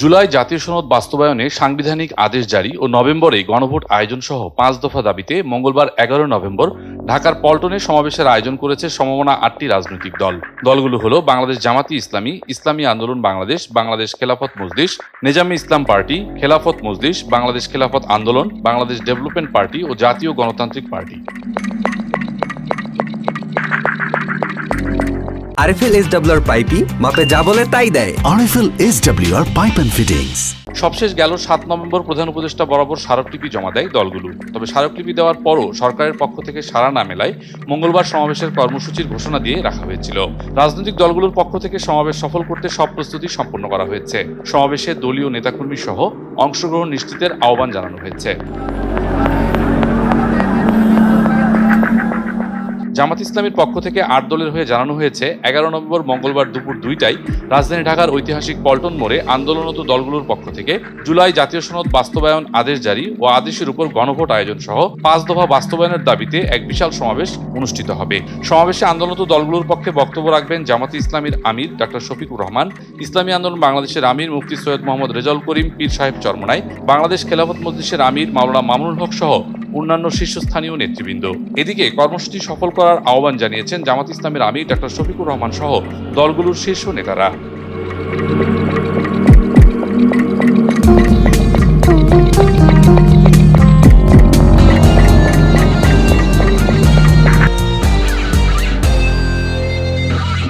জুলাই জাতীয় সনদ বাস্তবায়নে সাংবিধানিক আদেশ জারি ও নভেম্বরে গণভোট আয়োজন সহ পাঁচ দফা দাবিতে মঙ্গলবার এগারো নভেম্বর ঢাকার পল্টনে সমাবেশের আয়োজন করেছে সমমনা আটটি রাজনৈতিক দল। দলগুলো হলো বাংলাদেশ জামাতি ইসলামী ইসলামী আন্দোলন বাংলাদেশ বাংলাদেশ খেলাফত মজলিস, নেজামে ইসলাম পার্টি, খেলাফত মজলিস, বাংলাদেশ খেলাফত আন্দোলন, বাংলাদেশ ডেভেলপমেন্ট পার্টি ও জাতীয় গণতান্ত্রিক পার্টি। আরএফএল এস ডাব্লিউর পাইপি মাপে যা বলে তাই দেয়। RFL SWR Pipe and Fittings. সবশেষ গেল সাত নভেম্বর প্রধান উপদেষ্টা বরাবর স্মারকলিপি জমা দেয় দলগুলো। তবে স্মারকলিপি দেওয়ার পরও সরকারের পক্ষ থেকে সাড়া না মেলায় মঙ্গলবার সমাবেশের কর্মসূচির ঘোষণা দিয়ে রাখা হয়েছিল। রাজনৈতিক দলগুলোর পক্ষ থেকে সমাবেশ সফল করতে সব প্রস্তুতি সম্পন্ন করা হয়েছে। সমাবেশে দলীয় নেতাকর্মী সহ অংশগ্রহণ নিশ্চিতের আহ্বান জানানো হয়েছে। জামাত ইসলামের পক্ষ থেকে আট দলের হয়ে জানানো হয়েছে, এগারো নভেম্বর মঙ্গলবার দুপুর দুইটায় রাজধানী ঢাকার ঐতিহাসিক পল্টন মোড়ে আন্দোলনরত দলগুলোর পক্ষ থেকে জুলাই জাতীয় সনদ বাস্তবায়ন আদেশ জারি ও আদেশের উপর গণভোট আয়োজন সহ পাঁচ দফা বাস্তবায়নের দাবিতে এক বিশাল সমাবেশ অনুষ্ঠিত হবে। সমাবেশে আন্দোলনরত দলগুলোর পক্ষে বক্তব্য রাখবেন জামাত ইসলামীর আমির ডাক্তার শফিকুর রহমান, ইসলামী আন্দোলন বাংলাদেশের আমির মুফতি সৈয়দ মোহাম্মদ রেজাউল করিম, পীর সাহেব চরমনাই বাংলাদেশ খেলাফত মজলিসের আমির মাওলানা মামুনুল হক সহ অন্যান্য শীর্ষস্থানীয় নেতৃবৃন্দ। এদিকে কর্মসূচি সফল করার আহ্বান জানিয়েছেন জামাত ইসলামের আমির ডাক্তার শফিকুর রহমান সহ দলগুলোর শীর্ষ নেতারা।